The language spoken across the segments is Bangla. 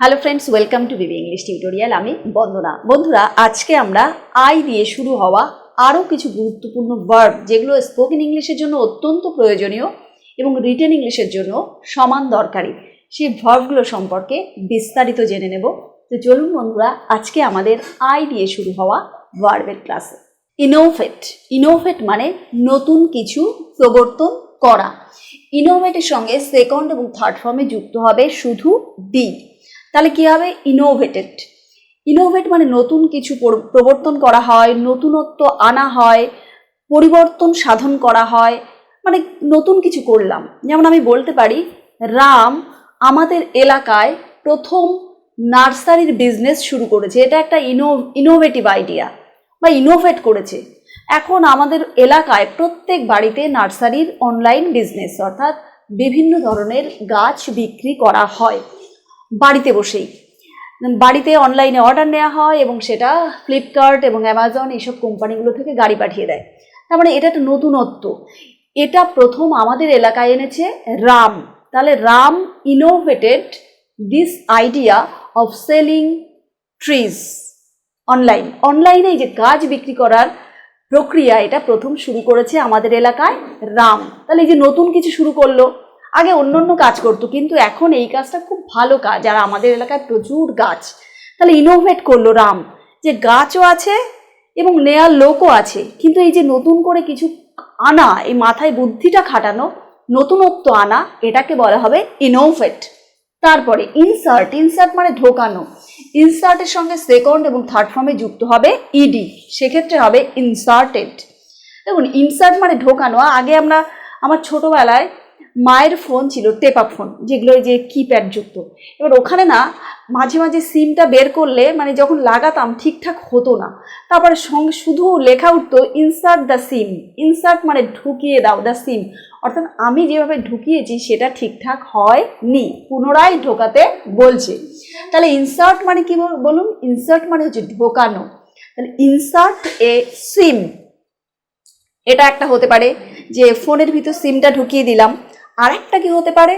Hello friends welcome to BB English tutorial আমি বন্দনা। বন্ধুরা, আজকে আমরা আই দিয়ে শুরু হওয়া আরও কিছু গুরুত্বপূর্ণ ভার্ব যেগুলো স্পোকেন ইংলিশের জন্য অত্যন্ত প্রয়োজনীয় এবং রিটেন ইংলিশের জন্য সমান দরকারি। সেই ভার্বগুলো সম্পর্কে বিস্তারিত জেনে নেব। তো চলুন বন্ধুরা, আজকে আমাদের আই দিয়ে শুরু হওয়া ভার্বের ক্লাসে ইনোভেট ইনোভেট মানে নতুন কিছু প্রবর্তন করা। ইনোভেটের সঙ্গে সেকেন্ড এবং থার্ড ফর্মে যুক্ত হবে শুধু ডি তাহলে কি হবে? ইনোভেটেড ইনোভেট মানে নতুন কিছু প্রবর্তন করা হয়, নতুনত্ব আনা হয়, পরিবর্তন সাধন করা হয় মানে নতুন কিছু করলাম। যেমন আমি বলতে পারি, রাম আমাদের এলাকায় প্রথম নার্সারির বিজনেস শুরু করেছে। এটা একটা ইনো ইনোভেটিভ আইডিয়া বা ইনোভেট করেছে। এখন আমাদের এলাকায় প্রত্যেক বাড়িতে নার্সারির অনলাইন বিজনেস অর্থাৎ বিভিন্ন ধরনের গাছ বিক্রি করা হয়। বাড়িতে বসেই। বাড়িতে অনলাইনে অর্ডার নেওয়া হয় এবং সেটা ফ্লিপকার্ট এবং অ্যামাজন এইসব কোম্পানিগুলো থেকে গাড়ি পাঠিয়ে দেয়। তার মানে এটা একটা নতুনত্ব। এটা প্রথম আমাদের এলাকায় এনেছে রাম। তাহলে Ram innovated this idea of selling trees online অনলাইনে যে গাছ বিক্রি করার প্রক্রিয়া, এটা প্রথম শুরু করেছে আমাদের এলাকায় রাম। তাহলে এই যে নতুন কিছু শুরু করল আগে অন্য অন্য কাজ করতো, কিন্তু এখন এই কাজটা খুব ভালো কাজ। আর আমাদের এলাকায় প্রচুর গাছ। তাহলে ইনোভেট করল রাম, যে গাছও আছে এবং নেয়ার লোকও আছে। কিন্তু এই যে নতুন করে কিছু আনা, এই মাথায় বুদ্ধিটা খাটানো, নতুনত্ব আনা, এটাকে বলা হবে ইনোভেট তারপরে ইনসার্ট ইনসার্ট মানে ঢোকানো। ইনসার্টের সঙ্গে সেকেন্ড এবং থার্ড ফর্মে যুক্ত হবে ইডি সেক্ষেত্রে হবে ইনসার্টেড দেখুন ইনসার্ট মানে ঢোকানো। আগে আমরা, আমার ছোটোবেলায় মায়ের ফোন ছিল টেপা ফোন যেগুলো যে কিপ্যাড যুক্ত। এবার ওখানে না, মাঝে মাঝে সিমটা বের করলে মানে যখন লাগাতাম, ঠিকঠাক হতো না। তারপর সঙ্গে শুধু লেখা উঠতো ইনসার্ট দ্য সিম ইনসার্ট মানে ঢুকিয়ে দাও দ্য সিম অর্থাৎ আমি যেভাবে ঢুকিয়েছি, সেটা ঠিকঠাক হয়নি, পুনরায় ঢোকাতে বলছে। তাহলে ইনসার্ট মানে কি বল- বলুন? ইনসার্ট মানে হচ্ছে ঢোকানো। তাহলে ইনসার্ট এ সিম এটা একটা হতে পারে, যে ফোনের ভিতর সিমটা ঢুকিয়ে দিলাম। আর একটা কি হতে পারে?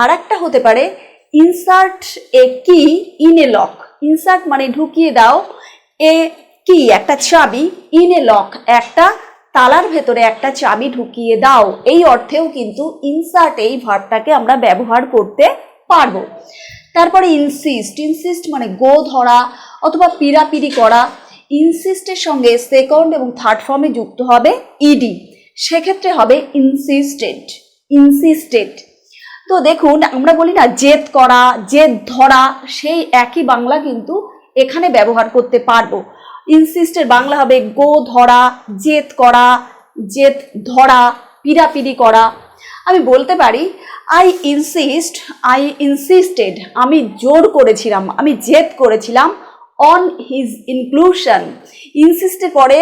আর একটা হতে পারে ইনসার্ট এ কি ইন এ লক ইনসার্ট মানে ঢুকিয়ে দাও এ কি একটা চাবি ইন এ লক একটা তালার ভেতরে একটা চাবি ঢুকিয়ে দাও। এই অর্থেও কিন্তু ইনসার্ট এই ভার্বটাকে আমরা ব্যবহার করতে পারব। তারপরে ইনসিস্ট ইনসিস্ট মানে গো ধরা অথবা পিরাপিরি করা। ইনসিস্টের সঙ্গে সেকেন্ড এবং থার্ড ফর্মে যুক্ত হবে ইডি সেক্ষেত্রে হবে ইনসিস্টেড ইনসিস্টেড তো দেখুন, আমরা বলি না জেদ করা, জেদ ধরা, সেই একই বাংলা কিন্তু এখানে ব্যবহার করতে পারব। ইনসিস্টের বাংলা হবে গো ধরা, জেদ করা, জেদ ধরা পিরাপিরি করা। আমি বলতে পারি আই ইনসিস্ট আই ইনসিস্টেড আমি জোর করেছিলাম, আমি জেদ করেছিলাম অন হিজ ইনক্লুশন ইনসিস্টের পরে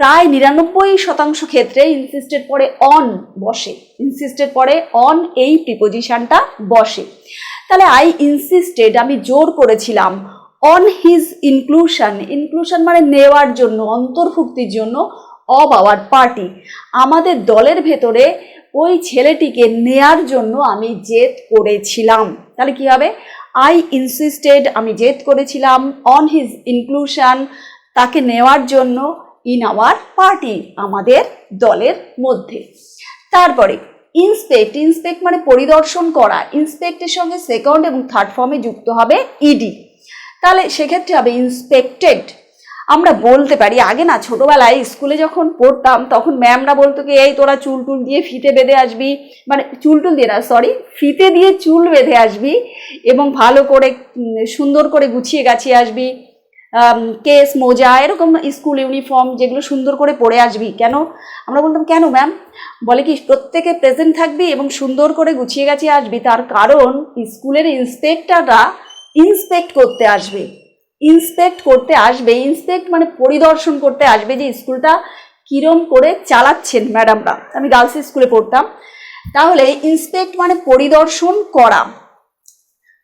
প্রায় নিরানব্বই শতাংশ ক্ষেত্রে ইনসিস্টের পরে অন বসে। ইনসিস্টের পরে অন এই প্রিপোজিশনটা বসে। তাহলে আই ইনসিস্টেড আমি জোর করেছিলাম অন হিজ ইনক্লুশন ইনক্লুশন মানে নেওয়ার জন্য, অন্তর্ভুক্তির জন্য অব আওয়ার পার্টি আমাদের দলের ভেতরে ওই ছেলেটিকে নেয়ার জন্য আমি জেদ করেছিলাম। তাহলে কি হবে? আই ইনসিস্টেড আমি জেদ করেছিলাম অন হিজ ইনক্লুশন তাকে নেওয়ার জন্য ইন আওয়ার পার্টি আমাদের দলের মধ্যে। তারপরে ইন্সপেক্ট ইন্সপেক্ট মানে পরিদর্শন করা। ইন্সপেক্টের সঙ্গে সেকেন্ড এবং থার্ড ফর্মে যুক্ত হবে ইডি তাহলে সেক্ষেত্রে হবে ইন্সপেক্টেড আমরা বলতে পারি, আগে না ছোটোবেলায় স্কুলে যখন পড়তাম, তখন ম্যামরা বলতো কি, এই তোরা চুল টুল দিয়ে ফিতে বেঁধে আসবি। মানে চুল টুল দিয়ে না সরি ফিতে দিয়ে চুল বেঁধে আসবি এবং ভালো করে সুন্দর করে গুছিয়ে গাছিয়ে আসবি। কেস, মোজা, এরকম স্কুল ইউনিফর্ম যেগুলো সুন্দর করে পরে আসবি। কেন? আমরা বলতাম, কেন ম্যাম? বলে কি, প্রত্যেকে প্রেজেন্ট থাকবি এবং সুন্দর করে গুছিয়ে গাছিয়ে আসবি। তার কারণ, স্কুলের ইন্সপেক্টররা ইন্সপেক্ট করতে আসবে। ইন্সপেক্ট করতে আসবে, ইন্সপেক্ট মানে পরিদর্শন করতে আসবে যে স্কুলটা কিরম করে চালাচ্ছেন ম্যাডামরা। আমি গার্লস স্কুলে পড়তাম। তাহলে ইন্সপেক্ট মানে পরিদর্শন করা।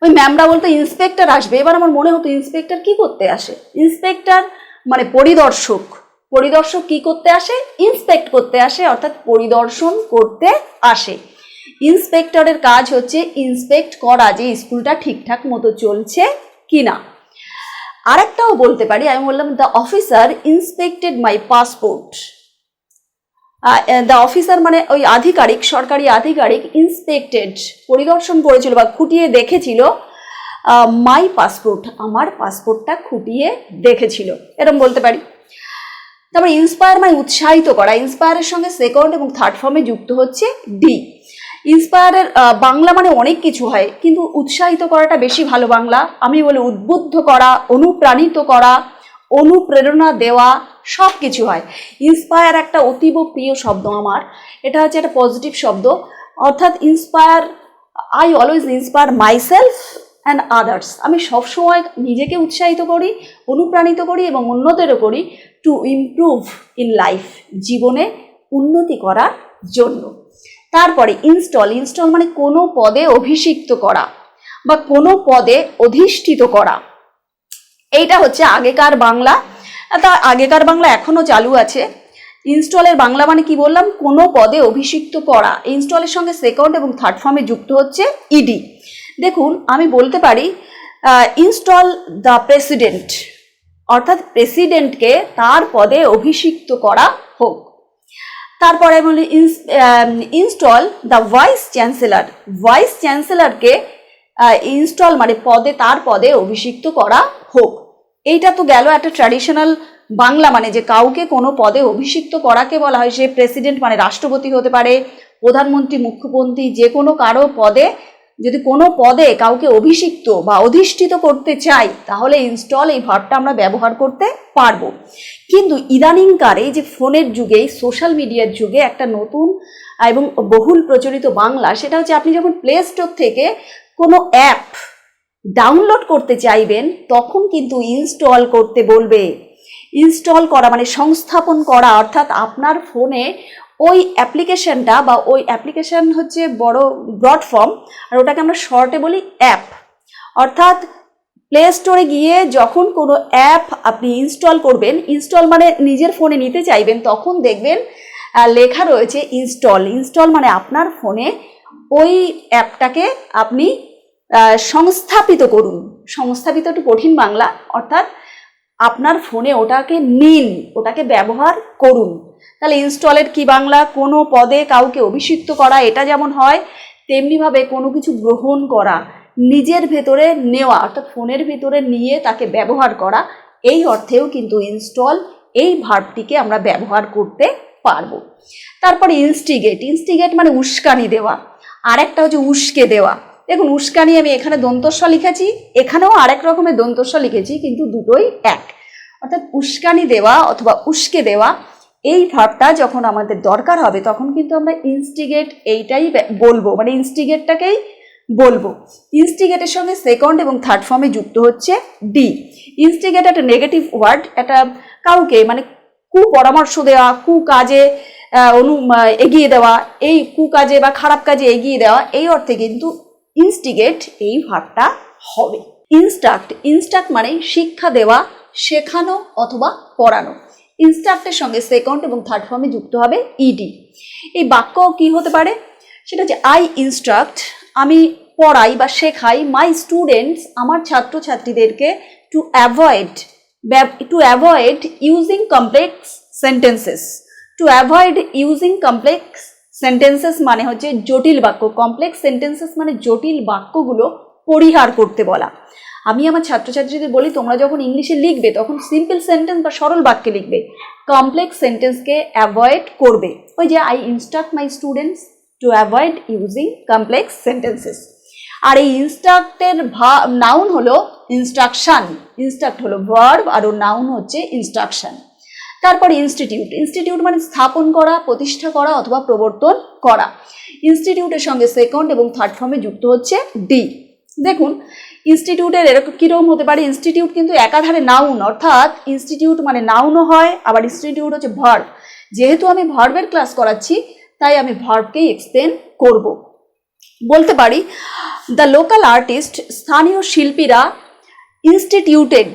ওই ম্যামরা বলতো ইন্সপেক্টর আসবে। এবার আমার মনে হতো ইন্সপেক্টর কি করতে আসে? ইন্সপেক্টর মানে পরিদর্শক। পরিদর্শক কি করতে আসে? ইন্সপেক্ট করতে আসে, অর্থাৎ পরিদর্শন করতে আসে। ইন্সপেক্টরের কাজ হচ্ছে ইন্সপেক্ট করা যে স্কুলটা ঠিকঠাক মতো চলছে কি না আরেকটাও বলতে পারি, আমি বললাম the officer inspected my passport the officer মানে ওই আধিকারিক, সরকারি আধিকারিক ইন্সপেক্টেড পরিদর্শন করেছিল বা খুঁটিয়ে দেখেছিল মাই পাসপোর্ট আমার পাসপোর্টটা খুঁটিয়ে দেখেছিল। এরকম বলতে পারি। তারপর ইন্সপায়ার মানে উৎসাহিত করা। ইন্সপায়ারের সঙ্গে সেকেন্ড এবং থার্ড ফর্মে যুক্ত হচ্ছে ডি ইন্সপায়ারের বাংলা মানে অনেক কিছু হয়, কিন্তু উৎসাহিত করাটা বেশি ভালো বাংলা। আমি বলি উদ্বুদ্ধ করা, অনুপ্রাণিত করা অনুপ্রেরণা দেওয়া সব কিছু হয়। ইন্সপায়ার একটা অতীব প্রিয় শব্দ আমার। এটা হচ্ছে একটা পজিটিভ শব্দ। অর্থাৎ inspire I always inspire myself and others আমি সবসময় নিজেকে উৎসাহিত করি, অনুপ্রাণিত করি এবং অন্যদেরও করি টু ইমপ্রুভ ইন লাইফ জীবনে উন্নতি করার জন্য। তারপরে ইনস্টল ইনস্টল মানে কোনো পদে অভিষিক্ত করা বা কোনো পদে অধিষ্ঠিত করা। এইটা হচ্ছে আগেকার বাংলা। তা আগেকার বাংলা এখনও চালু আছে। ইনস্টলের বাংলা মানে কি বললাম? কোনো পদে অভিষিক্ত করা ইনস্টলের সঙ্গে সেকেন্ড এবং থার্ড ফর্মে যুক্ত হচ্ছে ইডি দেখুন, আমি বলতে পারি ইনস্টল দ্য প্রেসিডেন্ট অর্থাৎ প্রেসিডেন্টকে তার পদে অভিষিক্ত করা হোক। তারপরে বলি install the vice chancellor vice চ্যান্সেলরকে install মানে পদে, তার পদে অভিষিক্ত করা হোক। এইটা তো গেল একটা ট্র্যাডিশনাল বাংলা মানে যে কাউকে কোনো পদে অভিষিক্ত করাকে বলা হয়, সে প্রেসিডেন্ট মানে রাষ্ট্রপতি হতে পারে, প্রধানমন্ত্রী, মুখ্যমন্ত্রী, যে কোনো কারও পদে, যদি কোনো পদে কাউকে অভিষিক্ত বা অধিষ্ঠিত করতে চাই, তাহলে ইনস্টল এই ভাবটা আমরা ব্যবহার করতে পারব। কিন্তু ইদানিংকারে যে ফোনের যুগে সোশ্যাল মিডিয়ার যুগে একটা নতুন এবং বহুল প্রচলিত বাংলা, সেটা হচ্ছে আপনি যখন প্লে স্টোর থেকে কোনো অ্যাপ ডাউনলোড করতে চাইবেন, তখন কিন্তু ইনস্টল করতে বলবে। ইনস্টল করা মানে সংস্থাপন করা, অর্থাৎ আপনার ফোনে ওই অ্যাপ্লিকেশনটা বা ওই অ্যাপ্লিকেশন হচ্ছে বড় ব্রড ফর্ম আর ওটাকে আমরা শর্টে বলি অ্যাপ অর্থাৎ প্লে স্টোরে গিয়ে যখন কোনো অ্যাপ আপনি ইনস্টল করবেন ইনস্টল মানে নিজের ফোনে নিতে চাইবেন, তখন দেখবেন লেখা রয়েছে ইনস্টল ইনস্টল মানে আপনার ফোনে ওই অ্যাপটাকে আপনি সংস্থাপিত করুন। সংস্থাপিত একটু কঠিন বাংলা, অর্থাৎ আপনার ফোনে ওটাকে নিন, ওটাকে ব্যবহার করুন। তাহলে ইনস্টলের কি বাংলা, কোনো পদে কাউকে অভিষিক্ত করা, এটা যেমন হয়, তেমনিভাবে কোনো কিছু গ্রহণ করা, নিজের ভেতরে নেওয়া, অর্থাৎ ফোনের ভেতরে নিয়ে তাকে ব্যবহার করা, এই অর্থেও কিন্তু ইনস্টল এই ভার্বটিকে আমরা ব্যবহার করতে পারব। তারপর ইনস্টিগেট ইনস্টিগেট মানে উস্কানি দেওয়া। আর একটা হচ্ছে উস্কে দেওয়া। দেখুন উস্কানি আমি এখানে দন্তস্ব লিখেছি, এখানেও আরেক রকমের দন্তস্ব লিখেছি, কিন্তু দুটোই এক। অর্থাৎ উস্কানি দেওয়া অথবা উস্কে দেওয়া, এই ভাবটা যখন আমাদের দরকার হবে, তখন কিন্তু আমরা ইনস্টিগেট এইটাই বলব। মানে ইনস্টিগেটটাকেই বলব। ইনস্টিগেটের সঙ্গে সেকেন্ড এবং থার্ড ফর্মে যুক্ত হচ্ছে ডি ইনস্টিগেট একটা নেগেটিভ ওয়ার্ড একটা কাউকে মানে কু পরামর্শ দেওয়া কু কাজে অনু এগিয়ে দেওয়া, এই কু কাজে বা খারাপ কাজে এগিয়ে দেওয়া, এই অর্থে কিন্তু ইনস্টিগেট এই ভাবটা হবে। ইনস্ট্রাক্ট ইনস্ট্রাক্ট মানে শিক্ষা দেওয়া, শেখানো অথবা পড়ানো। ইনস্ট্রাক্টের সঙ্গে সেকেন্ড এবং থার্ড ফর্মে যুক্ত হবে ইডি এই বাক্য কি হতে পারে? সেটা হচ্ছে আই ইনস্ট্রাক্ট আমি পড়াই বা শেখাই মাই স্টুডেন্টস আমার ছাত্রছাত্রীদেরকে to avoid to avoid using complex sentences to avoid using complex sentences মানে হচ্ছে জটিল বাক্য কমপ্লেক্স সেন্টেন্সেস মানে জটিল বাক্যগুলো পরিহার করতে বলা। আমি আমার ছাত্রছাত্রীদের বলি, তোমরা যখন ইংলিশে লিখবে, তখন সিম্পল সেন্টেন্স বা সরল বাক্যে লিখবে। কমপ্লেক্স সেন্টেন্সকে অ্যাভয়েড করবে। ওই যে I instruct my students to avoid using complex sentences আর এই ইনস্ট্রাক্টের ভা নাউন হলো ইনস্ট্রাকশন ইনস্ট্রাক্ট হলো ভার্ব আর নাউন হচ্ছে ইনস্ট্রাকশন তারপর ইনস্টিটিউট ইনস্টিটিউট মানে স্থাপন করা, প্রতিষ্ঠা করা অথবা প্রবর্তন করা। ইনস্টিটিউটের সঙ্গে সেকেন্ড এবং থার্ড ফর্মে যুক্ত হচ্ছে ডি দেখুন ইনস্টিটিউটের এরকম কীরকম হতে পারে? ইনস্টিটিউট কিন্তু একাধারে নাউন অর্থাৎ ইনস্টিটিউট মানে নাউনও হয়, আবার ইনস্টিটিউট হচ্ছে ভার্ব যেহেতু আমি ভার্বের ক্লাস করাচ্ছি, তাই আমি ভার্বকেই এক্সপ্লেন করব। বলতে পারি দ্য লোকাল আর্টিস্ট স্থানীয় শিল্পীরা ইনস্টিটিউটেড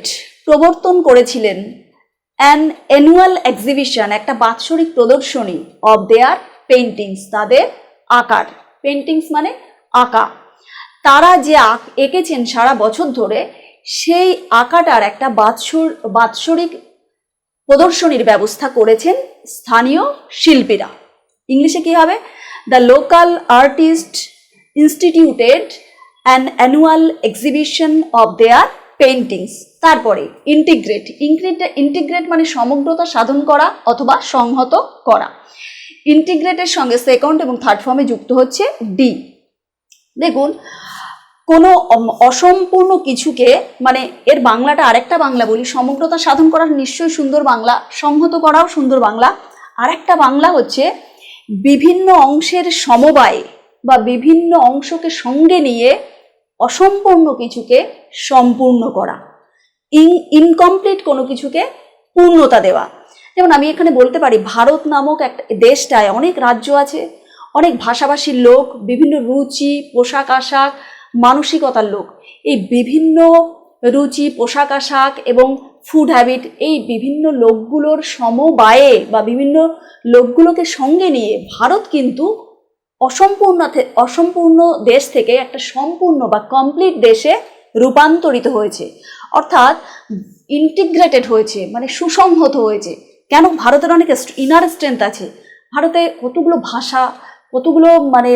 প্রবর্তন করেছিলেন। অ্যান অ্যানুয়াল এক্সিবিশন একটা বাৎসরিক প্রদর্শনী অব দেয়ার পেন্টিংস তাদের আঁকার। পেন্টিংস মানে আঁকা। তারা যে আঁক এঁকেছেন সারা বছর ধরে, সেই আঁকাটার একটা বাৎসর, বাৎসরিক প্রদর্শনীর ব্যবস্থা করেছেন স্থানীয় শিল্পীরা। ইংলিশে কি হবে? The local artist instituted an annual exhibition of their paintings তারপরে ইন্টিগ্রেট ইন্টিগ্রেট মানে সমগ্রতা সাধন করা অথবা সংহত করা। ইন্টিগ্রেটের সঙ্গে সেকেন্ড এবং থার্ড ফর্মে যুক্ত হচ্ছে ডি দেখুন, কোনো অসম্পূর্ণ কিছুকে মানে এর বাংলাটা আরেকটা বাংলা বলি, সমগ্রতা সাধন করার নিশ্চয়ই সুন্দর বাংলা, সংহত করাও সুন্দর বাংলা। আরেকটা বাংলা হচ্ছে বিভিন্ন অংশের সমবায় বা বিভিন্ন অংশকে সঙ্গে নিয়ে অসম্পূর্ণ কিছুকে সম্পূর্ণ করা। ইন ইনকমপ্লিট কোনো কিছুকে পূর্ণতা দেওয়া। যেমন আমি এখানে বলতে পারি, ভারত নামক একটা দেশটায় অনেক রাজ্য আছে, অনেক ভাষাভাষীর লোক, বিভিন্ন রুচি, পোশাক আশাক, মানসিকতার লোক। এই বিভিন্ন রুচি, পোশাক আশাক এবং ফুড হ্যাবিট এই বিভিন্ন লোকগুলোর সমবায়ে বা বিভিন্ন লোকগুলোকে সঙ্গে নিয়ে ভারত কিন্তু অসম্পূর্ণ অসম্পূর্ণ দেশ থেকে একটা সম্পূর্ণ বা কমপ্লিট দেশে রূপান্তরিত হয়েছে। অর্থাৎ ইন্টিগ্রেটেড হয়েছে মানে সুসংহত হয়েছে। কেন? ভারতের অনেক ইনার স্ট্রেংথ আছে। ভারতে কতগুলো ভাষা, কতগুলো মানে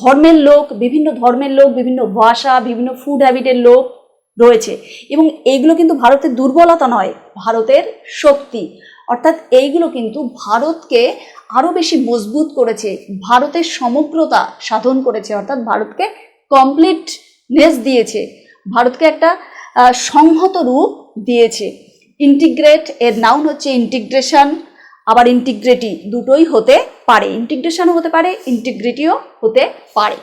ধর্মের লোক, বিভিন্ন ধর্মের লোক, বিভিন্ন ভাষা, বিভিন্ন ফুড হ্যাবিটের লোক রয়েছে। এবং এইগুলো কিন্তু ভারতের দুর্বলতা নয়, ভারতের শক্তি। অর্থাৎ এইগুলো কিন্তু ভারতকে আরও বেশি মজবুত করেছে, ভারতের সমগ্রতা সাধন করেছে, অর্থাৎ ভারতকে কমপ্লিটনেস দিয়েছে, ভারতকে একটা সংহত রূপ দিয়েছে। ইন্টিগ্রেট এর নাউন হচ্ছে ইন্টিগ্রেশন আবার ইন্টিগ্রিটি দুটোই হতে পারে। ইন্টিগ্রেশনও হতে পারে ইন্টিগ্রিটিও হতে পারে।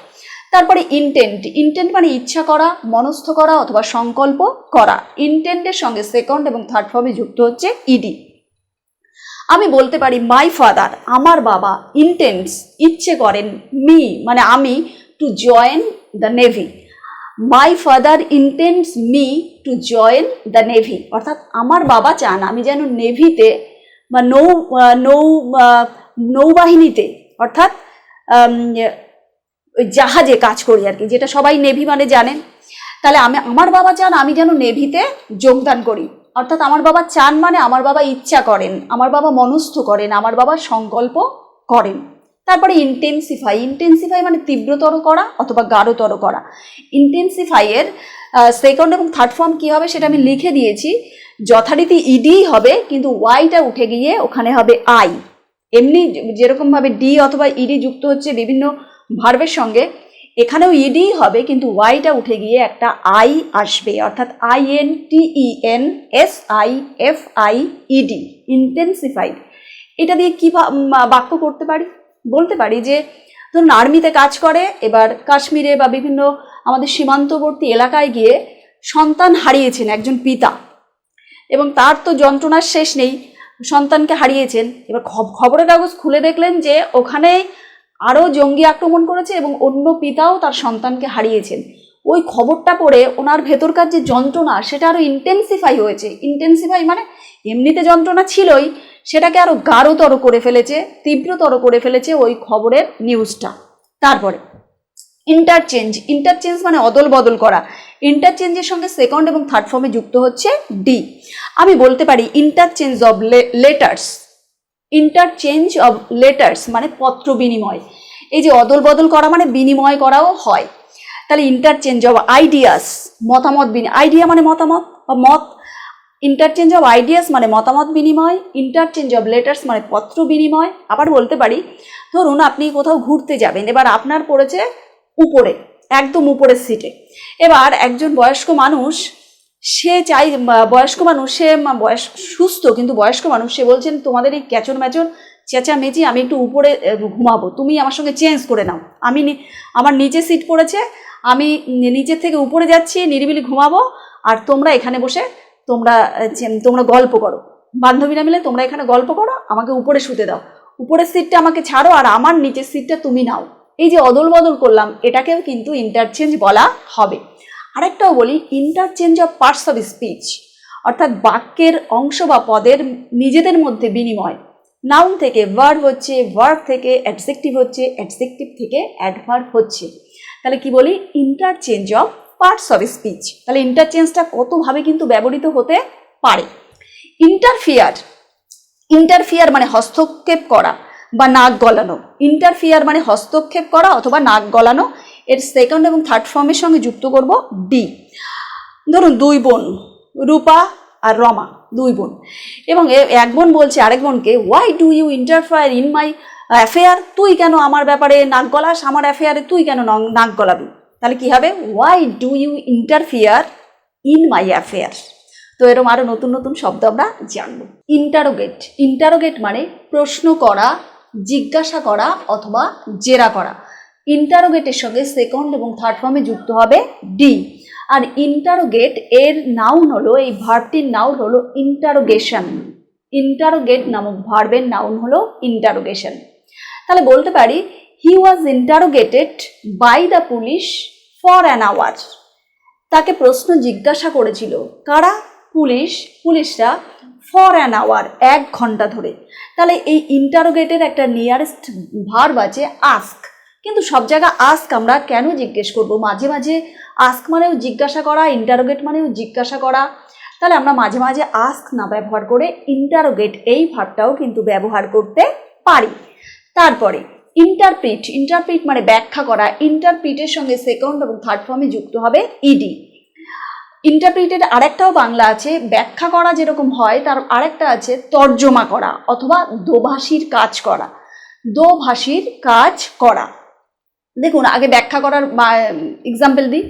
তারপরে ইন্টেন্ট ইন্টেন্ট মানে ইচ্ছা করা, মনস্থ করা অথবা সংকল্প করা। ইন্টেন্টের সঙ্গে সেকেন্ড এবং থার্ড ফর্মে যুক্ত হচ্ছে ইডি আমি বলতে পারি মাই ফাদার আমার বাবা ইন্টেন্স ইচ্ছে করেন মি মানে আমি to join the navy my father intends me to join the navy অর্থাৎ আমার বাবা চান আমি যেন নেভিতে বা নৌ নৌ নৌবাহিনীতে, অর্থাৎ ওই জাহাজে কাজ করি আর কি, যেটা সবাই নেভি মানে জানেন। তাহলে আমি, আমার বাবা চান আমি যেন নেভিতে যোগদান করি। অর্থাৎ আমার বাবা চান মানে আমার বাবা ইচ্ছা করেন, আমার বাবা মনস্থ করেন, আমার বাবা সংকল্প করেন। তারপরে ইন্টেন্সিফাই ইন্টেন্সিফাই মানে তীব্রতর করা অথবা গাঢ়তর করা। ইন্টেন্সিফাইয়ের সেকেন্ড এবং থার্ড ফর্ম কী হবে সেটা আমি লিখে দিয়েছি। যথারীতি ইডিই হবে, কিন্তু ওয়াইটা উঠে গিয়ে ওখানে হবে আই এমনি যেরকমভাবে ডি অথবা ইডি যুক্ত হচ্ছে বিভিন্ন ভার্বের সঙ্গে এখানেও ইডি হবে, কিন্তু ওয়াইটা উঠে গিয়ে একটা আই আসবে, অর্থাৎ I N T E N S I F I ED intensified এটা দিয়ে কী বাক্য করতে পারি? বলতে পারি যে, ধরুন আর্মিতে কাজ করে, এবার কাশ্মীরে বা বিভিন্ন আমাদের সীমান্তবর্তী এলাকায় গিয়ে সন্তান হারিয়েছেন একজন পিতা, এবং তার তো যন্ত্রণার শেষ নেই, সন্তানকে হারিয়েছেন। এবার খব- খবরের কাগজ খুলে দেখলেন যে, ওখানে আরও জঙ্গি আক্রমণ করেছে এবং অন্য পিতাও তার সন্তানকে হারিয়েছেন। ওই খবরটা পড়ে ওনার ভেতরকার যে যন্ত্রণা, সেটা আরও ইন্টেন্সিফাই হয়েছে। ইন্টেন্সিফাই মানে এমনিতে যন্ত্রণা ছিলই, সেটাকে আরও গাঢ়তর করে ফেলেছে, তীব্রতর করে ফেলেছে ওই খবরের নিউজটা তারপরে ইন্টারচেঞ্জ ইন্টারচেঞ্জ মানে অদল বদল করা। ইন্টারচেঞ্জের সঙ্গে সেকেন্ড এবং থার্ড ফর্মে যুক্ত হচ্ছে ডি আমি বলতে পারি interchange of letters interchange of letters মানে পত্র বিনিময়। এই যে অদল বদল করা মানে বিনিময় করাও হয়। তাহলে ইন্টারচেঞ্জ অব আইডিয়াস মতামত বিনি আইডিয়া মানে মতামত বা মত। ইন্টারচেঞ্জ অফ আইডিয়াস মানে মতামত বিনিময় ইন্টারচেঞ্জ অফ লেটার্স মানে পত্র বিনিময়। আবার বলতে পারি, ধরুন আপনি কোথাও ঘুরতে যাবেন, এবার আপনার পড়েছে উপরে, একদম উপরের সিটে এবার একজন বয়স্ক মানুষ সে চাই বয়স্ক মানুষ, সে বয়স, সুস্থ, কিন্তু বয়স্ক মানুষ, সে বলছেন, তোমাদের এই ক্যাচর ম্যাচর চেঁচামেচি, আমি একটু উপরে ঘুমাবো। তুমি আমার সঙ্গে চেঞ্জ করে নাও। আমি আমার নিচে সিট পড়েছে, আমি নিচের থেকে উপরে যাচ্ছি, নিরিবিলি ঘুমাবো, আর তোমরা এখানে বসে তোমরা তোমরা গল্প করো। বান্ধবীরা মিলে তোমরা এখানে গল্প করো, আমাকে উপরে শুতে দাও। উপরের সিটটা আমাকে ছাড়ো, আর আমার নিচের সিটটা তুমি নাও। এই যে অদল বদল করলাম, এটাকেও কিন্তু ইন্টারচেঞ্জ বলা হবে। আরেকটাও বলি interchange of parts of speech অর্থাৎ বাক্যের অংশ বা পদের নিজেদের মধ্যে বিনিময়। নাউন থেকে ভার্ব হচ্ছে ভার্ব থেকে অ্যাডজেক্টিভ হচ্ছে অ্যাডজেক্টিভ থেকে অ্যাডভার্ব হচ্ছে। তাহলে কি বলি? Interchange of parts of speech তাহলে ইন্টারচেঞ্জটা কতভাবে কিন্তু ব্যবহৃত হতে পারে? ইন্টারফিয়ার ইন্টারফিয়ার মানে হস্তক্ষেপ করা বা নাক গলানো। ইন্টারফিয়ার মানে হস্তক্ষেপ করা অথবা নাক গলানো এর সেকেন্ড এবং থার্ড ফর্মের সঙ্গে যুক্ত করব ডি ধরুন দুই বোন, রূপা আর রমা, দুই বোন। এবং এক বোন বলছে আরেক বোনকে why do you interfere in my affair তুই কেন আমার ব্যাপারে নাক গলাস? আমার অ্যাফেয়ারে তুই কেন নাক গলাবি? তাহলে কী হবে? Why do you interfere in my affair তো এরকম আরও নতুন নতুন শব্দ আমরা জানব। ইন্টারোগেট ইন্টারোগেট মানে প্রশ্ন করা, জিজ্ঞাসা করা অথবা জেরা করা। ইন্টারোগেটের সঙ্গে সেকেন্ড এবং থার্ড ফর্মে যুক্ত হবে ডি আর ইন্টারোগেট এর নাউন হলো, এই ভার্বটির নাউন হলো ইন্টারোগেশন ইন্টারোগেট নামক ভার্বের নাউন হলো ইন্টারোগেশন তাহলে বলতে পারি he was interrogated by the police for an hour তাকে প্রশ্ন জিজ্ঞাসা করেছিল, কারা? পুলিশ। পুলিশরা ফর অ্যান আওয়ার এক ঘণ্টা ধরে। তাহলে এই ইন্টারোগেটের একটা নিয়ারেস্ট ভার্ব আছে আস্ক কিন্তু সব জায়গা আস্ক আমরা কেন জিজ্ঞেস করব? মাঝে মাঝে আস্ক মানেও জিজ্ঞাসা করা ইন্টারোগেট মানেও জিজ্ঞাসা করা। তাহলে আমরা মাঝে মাঝে আস্ক না ব্যবহার করে ইন্টারোগেট এই ভাবটাও কিন্তু ব্যবহার করতে পারি। তারপরে ইন্টারপ্রিট ইন্টারপ্রিট মানে ব্যাখ্যা করা ইন্টারপ্রিটের সঙ্গে সেকেন্ড এবং থার্ড ফর্মে যুক্ত হবে ইডি ইন্টারপ্রিটের আরেকটাও বাংলা আছে, ব্যাখ্যা করা যেরকম হয়, তার আরেকটা আছে তর্জমা করা অথবা দোভাষীর কাজ করা। দোভাষীর কাজ করা। দেখুন, আগে ব্যাখ্যা করার এক্সাম্পল দিই।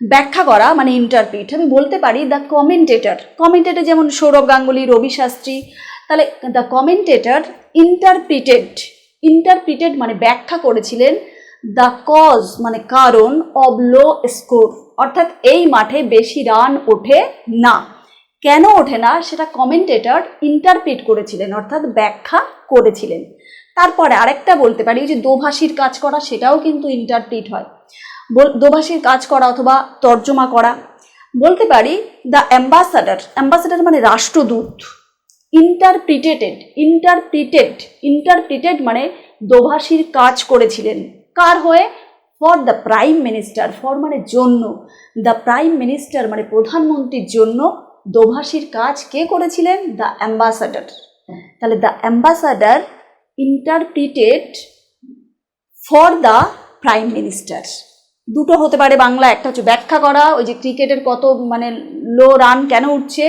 ব্যাখ্যা করা মানে ইন্টারপ্রিট আমি বলতে পারি দ্য কমেন্টেটর কমেন্টেটর যেমন সৌরভ গাঙ্গুলি, রবি শাস্ত্রী, তাহলে দ্য কমেন্টেটর ইন্টারপ্রিটেড ইন্টারপ্রিটেড মানে ব্যাখ্যা করেছিলেন দ্য কজ মানে কারণ অব লো স্কোর অর্থাৎ এই মাঠে বেশি রান ওঠে না। কেন ওঠে না? সেটা কমেন্টেটর ইন্টারপ্রিট করেছিলেন, অর্থাৎ ব্যাখ্যা করেছিলেন। তারপরে আরেকটা বলতে পারি যে দোভাষীর কাজ করা সেটাও কিন্তু ইন্টারপ্রিট হয়। দোভাষীর কাজ করা অথবা তর্জমা করা। বলতে পারি দ্য অ্যাম্বাসাডার অ্যাম্বাসাডার মানে রাষ্ট্রদূত। ইন্টারপ্রিটেটেড ইন্টারপ্রিটেড ইন্টারপ্রিটেড মানে দোভাষীর কাজ করেছিলেন। কার হয়ে? For the prime minister for মানে জন্য। দ্য প্রাইম মিনিস্টার মানে প্রধানমন্ত্রীর জন্য দোভাষীর কাজ কে করেছিলেন? দ্য অ্যাম্বাসাডার তাহলে the ambassador interpreted for the prime minister দুটো হতে পারে বাংলা, একটা হচ্ছে ব্যাখ্যা করা, ওই যে ক্রিকেটের কত মানে লো রান কেন উঠছে,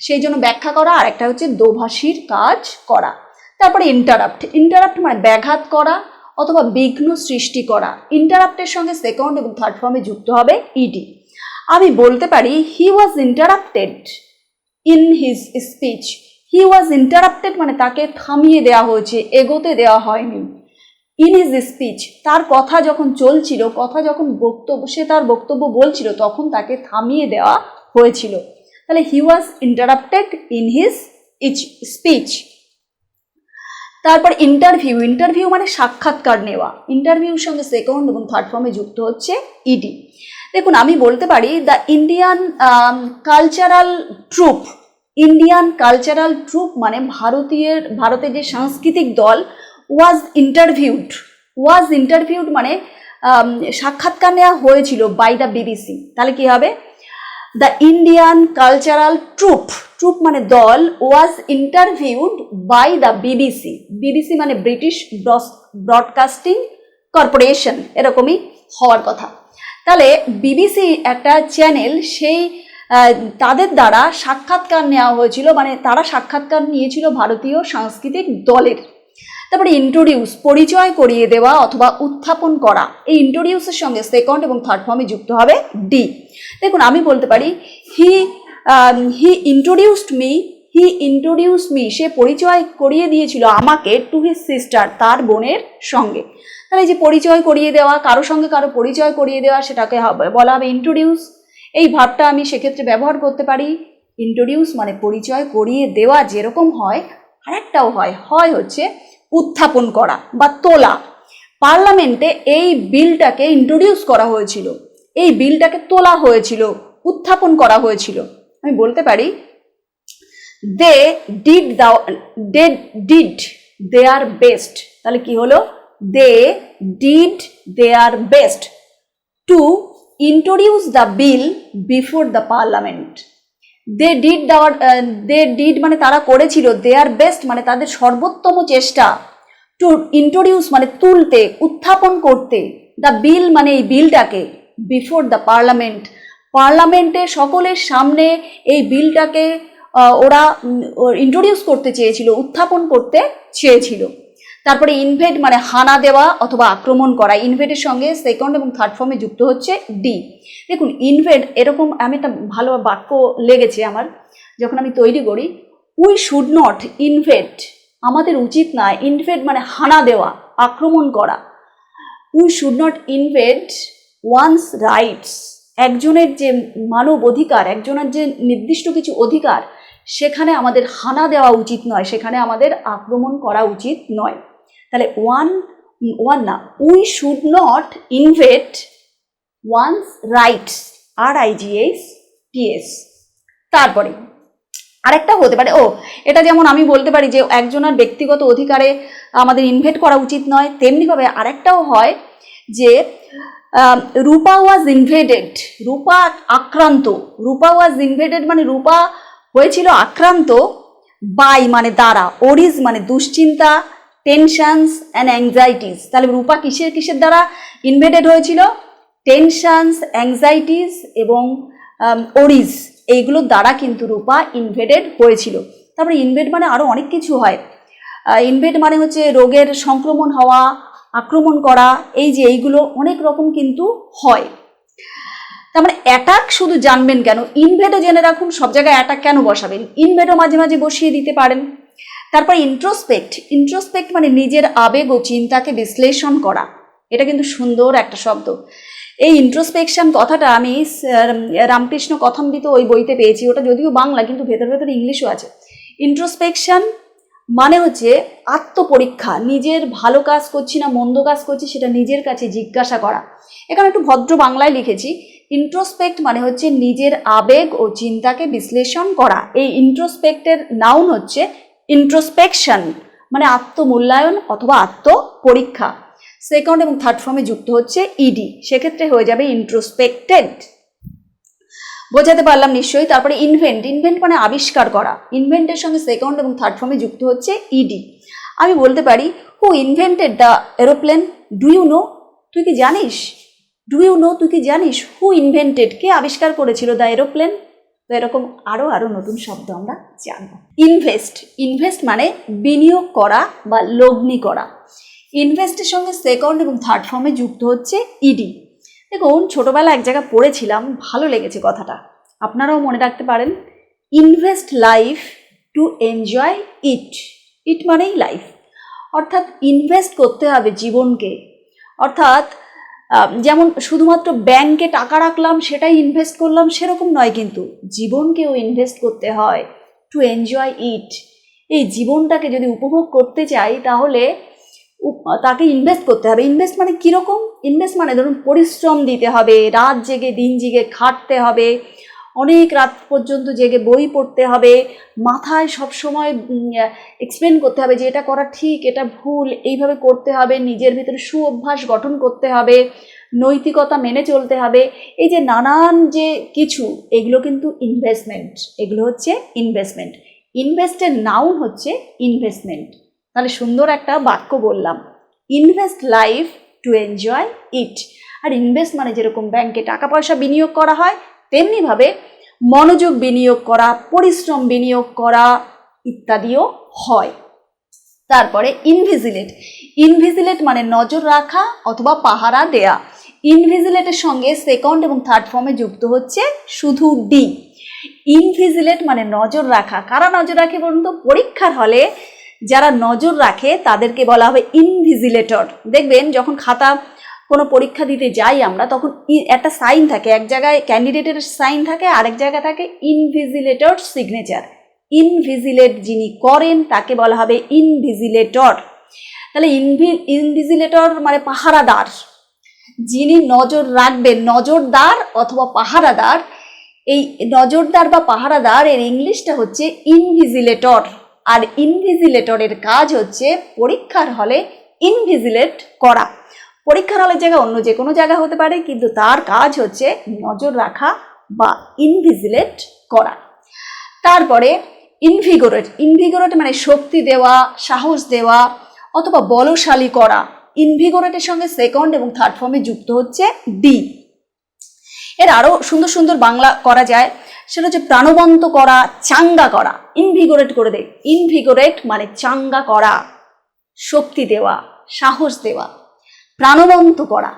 সেই জন্য ব্যাখ্যা করা, আর একটা হচ্ছে দোভাষীর কাজ করা। তারপরে ইন্টারাপ্ট ইন্টারাপ্ট মানে ব্যাঘাত করা, অথবা বিঘ্ন সৃষ্টি করা। ইন্টারাপ্টের সঙ্গে সেকেন্ড এবং থার্ড ফর্মে যুক্ত হবে ইডি আমি বলতে পারি he was interrupted in his speech he was interrupted মানে তাকে থামিয়ে দেওয়া হয়েছে, এগোতে দেওয়া হয়নি। ইন হিজ স্পিচ তার কথা যখন চলছিল, কথা যখন বক্তব্য, সে তার বক্তব্য বলছিল, তখন তাকে থামিয়ে দেওয়া হয়েছিল। তাহলে he was interrupted in his each speech তারপর ইন্টারভিউ ইন্টারভিউ মানে সাক্ষাৎকার নেওয়া। ইন্টারভিউর সঙ্গে সেকেন্ড এবং থার্ড ফর্মে যুক্ত হচ্ছে ইডি দেখুন, আমি বলতে পারি the Indian cultural troupe Indian cultural troupe মানে ভারতীয় ভারতের যে সাংস্কৃতিক দল ওয়াজ ইন্টারভিউড ওয়াজ ইন্টারভিউড মানে সাক্ষাৎকার নেওয়া হয়েছিল বাই দ্য বিবিসি তাহলে কী হবে? The Indian cultural troupe troupe মানে দল was interviewed by the BBC BBC মানে ব্রিটিশ ব্রডকাস্টিং কর্পোরেশন এরকমই হওয়ার কথা। তাহলে বিবিসি একটা চ্যানেল সেই তাদের দ্বারা সাক্ষাৎকার নেওয়া হয়েছিল মানে তারা সাক্ষাৎকার নিয়েছিল ভারতীয় সাংস্কৃতিক দলের। তারপরে ইন্ট্রোডিউস পরিচয় করিয়ে দেওয়া অথবা উত্থাপন করা, এই ইন্ট্রোডিউসের সঙ্গে সেকেন্ড এবং থার্ড ফর্মে যুক্ত হবে ডি দেখুন, আমি বলতে পারি he he introduced me he introduce me সে পরিচয় করিয়ে দিয়েছিল আমাকে টু হিজ সিস্টার তার বোনের সঙ্গে। তাহলে যে পরিচয় করিয়ে দেওয়া, কারও সঙ্গে কারও পরিচয় করিয়ে দেওয়া, সেটাকে বলা হবে ইন্ট্রোডিউস এই ভাবটা আমি সেক্ষেত্রে ব্যবহার করতে পারি। ইন্ট্রোডিউস মানে পরিচয় করিয়ে দেওয়া যেরকম হয়, আরেকটাও হয় হয় হচ্ছে উত্থাপন করা বা তোলা। পার্লামেন্টে এই বিলটাকে ইন্ট্রোডিউস করা হয়েছিল। এই বিলটাকে তোলা হয়েছিল, উত্থাপন করা হয়েছিল। আমি বলতে পারি they did the they did their best তাহলে কি হলো? They did their best to introduce the bill before the parliament they did their they did মানে তারা করেছিল দেয়ার বেস্ট মানে তাদের সর্বোত্তম চেষ্টা টু ইন্ট্রোডিউস মানে তুলতে, উত্থাপন করতে দ্য বিল মানে এই বিলটাকে বিফোর দ্য পার্লামেন্ট পার্লামেন্টে সকলের সামনে এই বিলটাকে ওরা ইন্ট্রোডিউস করতে চেয়েছিল, উত্থাপন করতে চেয়েছিল। তারপরে ইনভেড মানে হানা দেওয়া অথবা আক্রমণ করা। ইনভেডের সঙ্গে সেকেন্ড এবং থার্ড ফর্মে যুক্ত হচ্ছে ডি দেখুন ইনভেড এরকম আমি একটা ভালো বাক্য লেগেছে আমার, যখন আমি তৈরি করি উই শুড নট ইনভেড আমাদের উচিত না ইনভেড মানে হানা দেওয়া, আক্রমণ করা। We should not invade one's rights একজনের যে মানব অধিকার, একজনের যে নির্দিষ্ট কিছু অধিকার, সেখানে আমাদের হানা দেওয়া উচিত নয়, সেখানে আমাদের আক্রমণ করা উচিত নয়। তাহলে ওয়ান ওয়ান না we should not invade one's rights আর আইজিএস টিএস তারপরে, আরেকটা হতে পারে, ও, এটা যেমন আমি বলতে পারি যে একজনের ব্যক্তিগত অধিকারে আমাদের ইনভেট করা উচিত নয়, তেমনিভাবে আরেকটাও হয় যে রূপা ওয়াজ ইনভেডেড রূপা আক্রান্ত, রূপা ওয়াজ ইনভেডেড মানে রূপা হয়েছিল আক্রান্ত বাই মানে দ্বারা ওরিজ মানে দুশ্চিন্তা টেনশনস অ্যান্ড অ্যাংজাইটিস তাহলে রূপা কিসের কিসের দ্বারা ইনভেটেড হয়েছিল? টেনশনস অ্যাংজাইটিস এবং ওরিজ এইগুলোর দ্বারা কিন্তু রূপা ইনভেটেড হয়েছিল। তারপরে ইনভেট মানে আরও অনেক কিছু হয়। ইনভেট মানে হচ্ছে রোগের সংক্রমণ হওয়া, আক্রমণ করা, এই যে এইগুলো অনেক রকম কিন্তু হয়। তার মানে অ্যাটাক শুধু জানবেন কেন? ইনভেটও জেনে রাখুন, সব জায়গায় অ্যাটাক কেন বসাবেন? ইনভেটও মাঝে মাঝে বসিয়ে দিতে পারেন। তারপর ইন্ট্রোস্পেক্ট ইন্ট্রোস্পেক্ট মানে নিজের আবেগ ও চিন্তাকে বিশ্লেষণ করা। এটা কিন্তু সুন্দর একটা শব্দ। এই ইন্ট্রোস্পেকশন কথাটা আমি রামকৃষ্ণ কথামৃত ওই বইতে পেয়েছি। ওটা যদিও বাংলা, কিন্তু ভেতর ভেতর ইংলিশও আছে। ইন্ট্রোস্পেকশন মানে হচ্ছে আত্মপরীক্ষা, নিজের ভালো কাজ করছি না, মন্দ কাজ করছি, সেটা নিজের কাছে জিজ্ঞাসা করা। এখানে একটু ভদ্র বাংলায় লিখেছি ইন্ট্রোস্পেক্ট মানে হচ্ছে নিজের আবেগ ও চিন্তাকে বিশ্লেষণ করা। এই ইন্ট্রোস্পেক্টের নাউন হচ্ছে ইন্ট্রোস্পেকশন মানে আত্মমূল্যায়ন অথবা আত্মপরীক্ষা। সেকেন্ড এবং থার্ড ফর্মে যুক্ত হচ্ছে ইডি সেক্ষেত্রে হয়ে যাবে ইন্ট্রোস্পেক্টেড বোঝাতে পারলাম নিশ্চয়ই, তারপরে ইনভেন্ট ইনভেন্ট মানে আবিষ্কার করা। ইনভেন্টের সঙ্গে সেকেন্ড এবং থার্ড ফর্মে যুক্ত হচ্ছে ইডি আমি বলতে পারি who invented the aeroplane do you know তুই কি জানিস? ডু ইউ নো তুই কি জানিস? হু ইনভেন্টেড কে আবিষ্কার করেছিল দ্য এরোপ্লেন তো এরকম আরও আরও নতুন শব্দ আমরা জানব। ইনভেস্ট ইনভেস্ট মানে বিনিয়োগ করা বা লগ্নি করা। ইনভেস্টের সঙ্গে সেকেন্ড এবং থার্ড ফর্মে যুক্ত হচ্ছে ইডি দেখুন ছোটোবেলা এক জায়গায় পড়েছিলাম, ভালো লেগেছে কথাটা। আপনারাও মনে রাখতে পারেন invest life to enjoy it it মানেই লাইফ অর্থাৎ ইনভেস্ট করতে হবে জীবনকে। অর্থাৎ যেমন শুধুমাত্র ব্যাংকে টাকা রাখলাম, সেটাই ইনভেস্ট করলাম, সেরকম নয় কিন্তু জীবনকেও ইনভেস্ট করতে হয় টু এনজয় ইট এই জীবনটাকে যদি উপভোগ করতে চাই, তাহলে তাকে ইনভেস্ট করতে হবে। ইনভেস্ট মানে কীরকম? ইনভেস্ট মানে ধরুন পরিশ্রম দিতে হবে, রাত জেগে, দিন জেগে খাটতে হবে। অনেক রাত পর্যন্ত জেগে বই পড়তে হবে, মাথায় সবসময় এক্সপ্লেন করতে হবে যে এটা করা ঠিক, এটা ভুল, এইভাবে করতে হবে, নিজের ভিতরে সু অভ্যাস গঠন করতে হবে, নৈতিকতা মেনে চলতে হবে, এই যে নানান যে কিছু, এগুলো কিন্তু ইনভেস্টমেন্ট এগুলো হচ্ছে ইনভেস্টমেন্ট ইনভেস্টের নাউন হচ্ছে ইনভেস্টমেন্ট তাহলে সুন্দর একটা বাক্য বললাম invest life to enjoy it R invest মানে যেরকম ব্যাংকে টাকা পয়সা বিনিয়োগ করা হয় তেমনিভাবে মনোযোগ বিনিয়োগ করা, পরিশ্রম বিনিয়োগ করা ইত্যাদিও হয়। তারপরে ইনভিজিলেট ইনভিজিলেট মানে নজর রাখা অথবা পাহারা দেয়া। ইনভিজিলেটের সঙ্গে সেকেন্ড এবং থার্ড ফর্মে যুক্ত হচ্ছে শুধু ডি ইনভিজিলেট মানে নজর রাখা। কারা নজর রাখে বলুন তো? পরীক্ষার হলে যারা নজর রাখে তাদেরকে বলা হবে ইনভিজিলেটর দেখবেন যখন খাতা কোনো পরীক্ষা দিতে যাই আমরা, তখন একটা সাইন থাকে, এক জায়গায় ক্যান্ডিডেটের সাইন থাকে, আরেক জায়গায় থাকে ইনভিজিলেটর সিগনেচার ইনভিজিলেট যিনি করেন, তাকে বলা হবে ইনভিজিলেটর তাহলে ইনভি ইনভিজিলেটর মানে পাহারাদার। যিনি নজর রাখবেন, নজরদার অথবা পাহারাদার, এই নজরদার বা পাহারাদার এর ইংলিশটা হচ্ছে ইনভিজিলেটর আর ইনভিজিলেটরের কাজ হচ্ছে পরীক্ষার হলে ইনভিজিলেট করা। পরীক্ষার হলের জায়গা অন্য যে কোনো জায়গা হতে পারে, কিন্তু তার কাজ হচ্ছে নজর রাখা বা ইনভিজিলেট করা। তারপরে ইনভিগোরেট ইনভিগোরেট মানে শক্তি দেওয়া, সাহস দেওয়া, অথবা বলশালী করা। ইনভিগোরেটের সঙ্গে সেকেন্ড এবং থার্ড ফর্মে যুক্ত হচ্ছে ডি এর আরও সুন্দর সুন্দর বাংলা করা যায়, সেটা হচ্ছে প্রাণবন্ত করা, চাঙ্গা করা। ইনভিগোরেট করে দে ইনভিগোরেট মানে চাঙ্গা করা, শক্তি দেওয়া, সাহস দেওয়া। প্রাণবন্ত করা।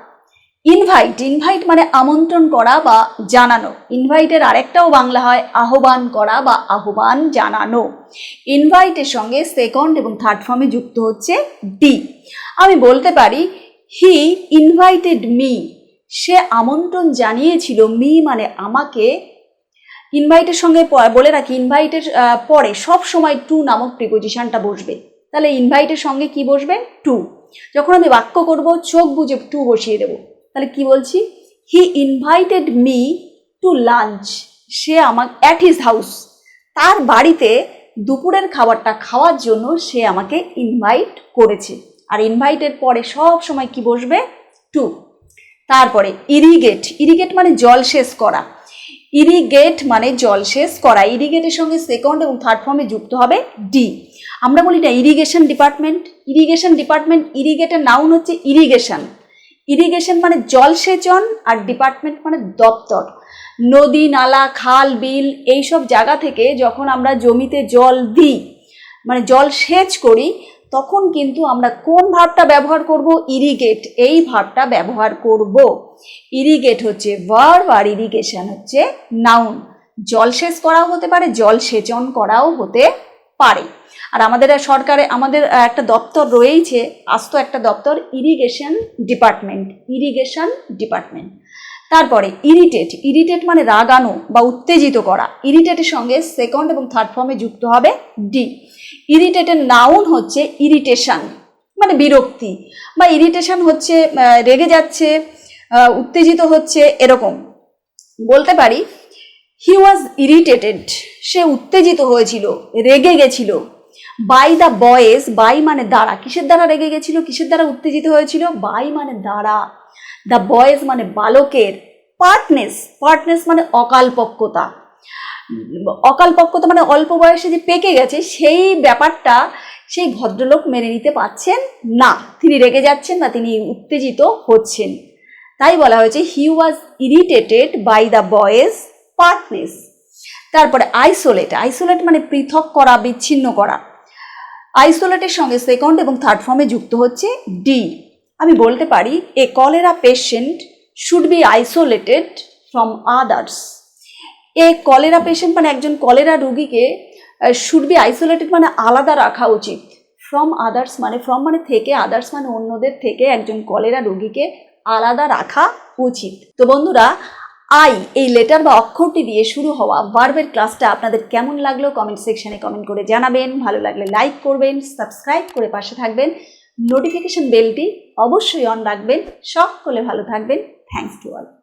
ইনভাইট ইনভাইট মানে আমন্ত্রণ করা বা জানানো। ইনভাইটের আরেকটাও বাংলা হয় আহ্বান করা বা আহ্বান জানানো। ইনভাইটের সঙ্গে সেকেন্ড এবং থার্ড ফর্মে যুক্ত হচ্ছে ডি আমি বলতে পারি হি ইনভাইটেড মি সে আমন্ত্রণ জানিয়েছিল মি মানে আমাকে। ইনভাইটের সঙ্গে বলে রাখি ইনভাইটের পরে সব সময় টু নামক প্রিপোজিশনটা বসবে। তাহলে ইনভাইটের সঙ্গে কি বসবে? টু যখন আমি বাক্য করব, চোখ বুঝে টু বসিয়ে দেবো। তাহলে কি বলছি? He invited me to lunch সে আমার অ্যাট হিজ হাউস তার বাড়িতে দুপুরের খাবারটা খাওয়ার জন্য সে আমাকে ইনভাইট করেছে। আর ইনভাইটের পরে সব সময় কি বসবে? টু তারপরে ইরিগেট ইরিগেট মানে জলসেচ করা। ইরিগেট মানে জলসেচ করা। ইরিগেটের সঙ্গে সেকেন্ড এবং থার্ড ফর্মে যুক্ত হবে ডি আমরা বলি না ইরিগেশন ডিপার্টমেন্ট ইরিগেশন ডিপার্টমেন্ট ইরিগেটের নাউন হচ্ছে ইরিগেশন ইরিগেশন মানে জলসেচন আর ডিপার্টমেন্ট মানে দপ্তর। নদী, নালা, খাল, বিল এইসব জায়গা থেকে যখন আমরা জমিতে জল দিই মানে জল সেচ করি, তখন কিন্তু আমরা কোন ভাবটা ব্যবহার করব? ইরিগেট এই ভাবটা ব্যবহার করব। ইরিগেট হচ্ছে ভার্ব আর ইরিগেশন হচ্ছে নাউন জলসেচ করাও হতে পারে জলসেচন করাও হতে পারে। আর আমাদের সরকারে, আমাদের একটা দপ্তর রয়েছে আস্ত একটা দপ্তর ইরিগেশন ডিপার্টমেন্ট ইরিগেশন ডিপার্টমেন্ট তারপরে ইরিটেট ইরিটেট মানে রাগানো বা উত্তেজিত করা। ইরিটেটের সঙ্গে সেকেন্ড এবং থার্ড ফর্মে যুক্ত হবে ডি ইরিটেটের নাউন হচ্ছে ইরিটেশন মানে বিরক্তি বা ইরিটেশন হচ্ছে রেগে যাচ্ছে উত্তেজিত হচ্ছে, এরকম। বলতে পারি হি ওয়াজ ইরিটেটেড সে উত্তেজিত হয়েছিল, রেগে গেছিল। বাই দ্য বয়েজ বাই মানে দ্বারা। কিসের দ্বারা রেগে গেছিল? কিসের দ্বারা উত্তেজিত হয়েছিল? বাই মানে দ্বারা। দ্য বয়েজ মানে বালকের পার্টনেস পার্টনেস মানে অকালপক্কতা। অকালপক্কতা মানে অল্প বয়সে যে পেকে গেছে, সেই ব্যাপারটা সেই ভদ্রলোক মেনে নিতে পারছেন না। তিনি রেগে যাচ্ছেন না, তিনি উত্তেজিত হচ্ছেন। তাই বলা হয়েছে he was irritated by the boys pertness তারপরে আইসোলেট আইসোলেট মানে পৃথক করা, বিচ্ছিন্ন করা। আইসোলেটের সঙ্গে সেকেন্ড এবং থার্ড ফর্মে যুক্ত হচ্ছে ডি আমি বলতে পারি, a cholera patient should be isolated from others a cholera patient মানে একজন কলেরা রুগীকে শুড বি আইসোলেটেড মানে আলাদা রাখা উচিত। ফ্রম আদার্স মানে ফ্রম মানে থেকে আদার্স মানে অন্যদের থেকে একজন কলেরা রোগীকে আলাদা রাখা উচিত। তো বন্ধুরা আই, এই লেটার বা অক্ষরটি দিয়ে শুরু হওয়া ভার্বের ক্লাসটা আপনাদের কেমন লাগল কমেন্ট সেকশানে কমেন্ট করে জানাবেন। ভালো লাগলে লাইক করবেন সাবস্ক্রাইব করে পাশে থাকবেন। নোটিফিকেশন বেলটি অবশ্যই অন রাখবেন। সকলে ভালো থাকবেন। Thanks to all